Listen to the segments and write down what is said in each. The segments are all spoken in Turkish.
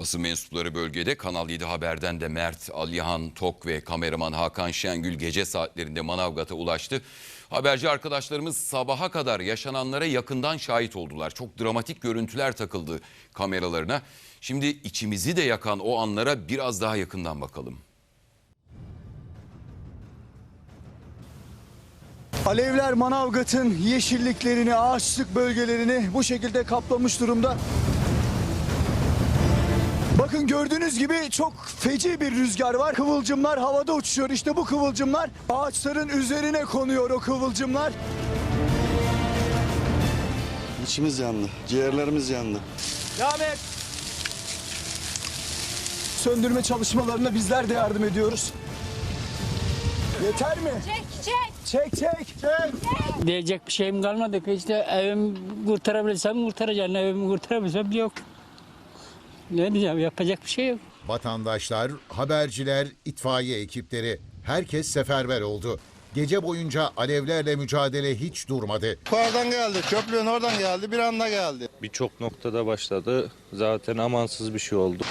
Basın mensupları bölgede Kanal 7 Haber'den de Mert Alihan Tok ve kameraman Hakan Şengül gece saatlerinde Manavgat'a ulaştı. Haberci arkadaşlarımız sabaha kadar yaşananlara yakından şahit oldular. Çok dramatik görüntüler takıldı kameralarına. Şimdi içimizi de yakan o anlara biraz daha yakından bakalım. Alevler Manavgat'ın yeşilliklerini, ağaçlık bölgelerini bu şekilde kaplamış durumda. Bakın gördüğünüz gibi çok feci bir rüzgar var. Kıvılcımlar havada uçuşuyor. İşte bu kıvılcımlar ağaçların üzerine konuyor o kıvılcımlar. İçimiz yandı, ciğerlerimiz yandı. Devam et. Söndürme çalışmalarına bizler de yardım ediyoruz. Yeter mi? Çek çek. Çek çek çek. Diyecek bir şeyim kalmadı ki işte evimi kurtarabilirsem kurtaracağım. Evimi kurtarabilsem yok. Ne diyeceğim yapacak bir şey yok. Vatandaşlar, haberciler, itfaiye ekipleri herkes seferber oldu. Gece boyunca alevlerle mücadele hiç durmadı. Yukarıdan geldi, köprünün oradan geldi, bir anda geldi. Birçok noktada başladı. Zaten amansız bir şey oldu.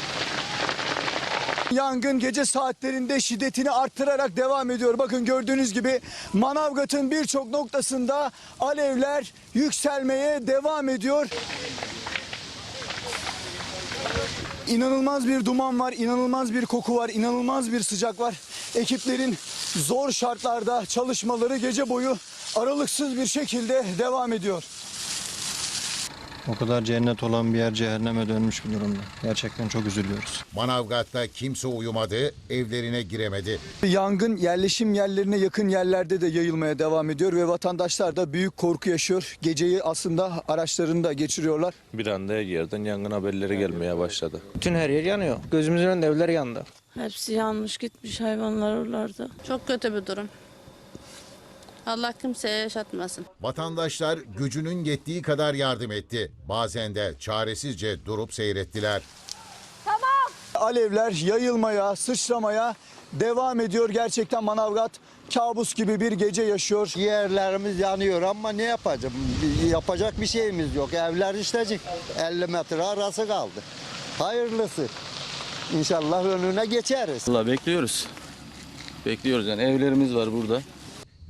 Yangın gece saatlerinde şiddetini arttırarak devam ediyor. Bakın gördüğünüz gibi Manavgat'ın birçok noktasında alevler yükselmeye devam ediyor. İnanılmaz bir duman var, inanılmaz bir koku var, inanılmaz bir sıcak var. Ekiplerin zor şartlarda çalışmaları gece boyu aralıksız bir şekilde devam ediyor. O kadar cennet olan bir yer cehenneme dönmüş bir durumda. Gerçekten çok üzülüyoruz. Manavgat'ta kimse uyumadı, evlerine giremedi. Yangın yerleşim yerlerine yakın yerlerde de yayılmaya devam ediyor ve vatandaşlar da büyük korku yaşıyor. Geceyi aslında araçlarında geçiriyorlar. Bir anda her yerden yangın haberleri gelmeye başladı. Bütün her yer yanıyor. Gözümüzün önünde evler yandı. Hepsi yanmış gitmiş hayvanlar oralarda. Çok kötü bir durum. Allah kimseye yaşatmasın. Vatandaşlar gücünün yettiği kadar yardım etti. Bazen de çaresizce durup seyrettiler. Alevler yayılmaya, sıçramaya devam ediyor. Gerçekten Manavgat kabus gibi bir gece yaşıyor. Ciğerlerimiz yanıyor ama ne yapacağım? Yapacak bir şeyimiz yok. Evler işlecek. 50 metre arası kaldı. Hayırlısı. İnşallah önüne geçeriz. Valla bekliyoruz. Bekliyoruz yani evlerimiz var burada.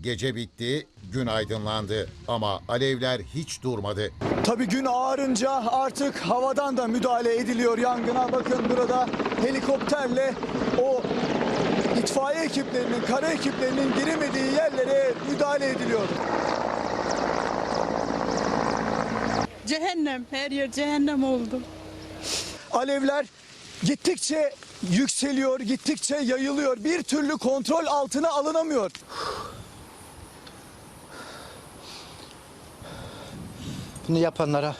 Gece bitti, gün aydınlandı ama alevler hiç durmadı. Tabii gün ağarınca artık havadan da müdahale ediliyor yangına. Bakın burada helikopterle o itfaiye ekiplerinin, kara ekiplerinin giremediği yerlere müdahale ediliyor. Cehennem. Her yer cehennem oldu. Alevler gittikçe yükseliyor, gittikçe yayılıyor. Bir türlü kontrol altına alınamıyor. Bunu yapanlara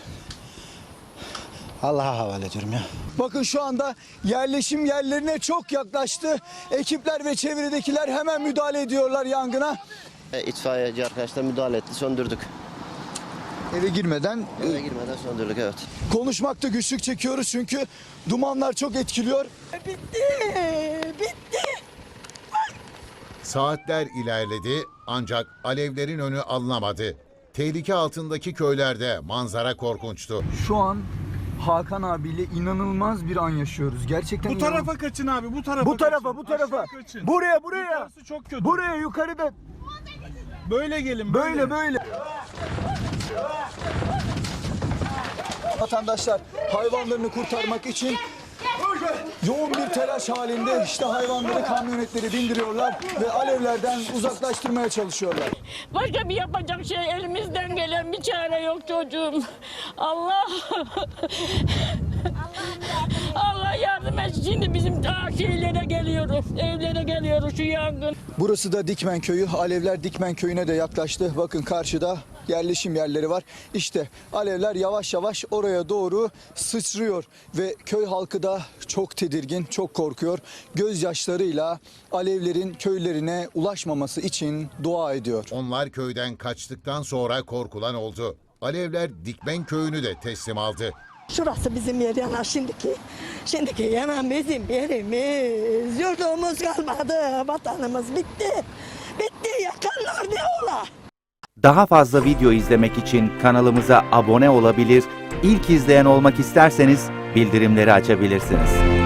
Allah'a havale ediyorum ya. Bakın şu anda yerleşim yerlerine çok yaklaştı. Ekipler ve çevredekiler hemen müdahale ediyorlar yangına. E, İtfaiyeci arkadaşlar müdahale etti, söndürdük. Eve girmeden Eve girmeden söndürdük evet. konuşmakta güçlük çekiyoruz çünkü dumanlar çok etkiliyor. Saatler ilerledi ancak alevlerin önü alınamadı. Tehlike altındaki köylerde manzara korkunçtu. Şu an Hakan abiyle inanılmaz bir an yaşıyoruz. Gerçekten Bu tarafa kaçın abi bu tarafa bu tarafa kaçın. bu tarafa. Aşağı kaçın. Buraya buraya. Yukarısı çok kötü. Buraya yukarıda Böyle gelin böyle böyle. Vatandaşlar hayvanlarını kurtarmak için yoğun bir telaş halinde işte hayvanları kamyonetleri bindiriyorlar ve alevlerden uzaklaştırmaya çalışıyorlar. Başka bir yapacak şey elimizden gelen bir çare yok çocuğum. Allah. Şimdi bizim daha şeylere geliyoruz. Evlere geliyoruz şu yangın. Burası da Dikmen Köyü. Alevler Dikmen Köyü'ne de yaklaştı. Bakın karşıda yerleşim yerleri var. İşte alevler yavaş yavaş oraya doğru sıçrıyor ve köy halkı da çok tedirgin, çok korkuyor. Gözyaşlarıyla alevlerin köylerine ulaşmaması için dua ediyor. Onlar köyden kaçtıktan sonra korkulan oldu. Alevler Dikmen köyünü de teslim aldı. Şurası bizim yer yanar şimdiki. Şimdiki yanan bizim yerimiz. Yurdumuz kalmadı. Vatanımız bitti. Bitti. Yakanlar ne ola? Daha fazla video izlemek için kanalımıza abone olabilir, ilk izleyen olmak isterseniz bildirimleri açabilirsiniz.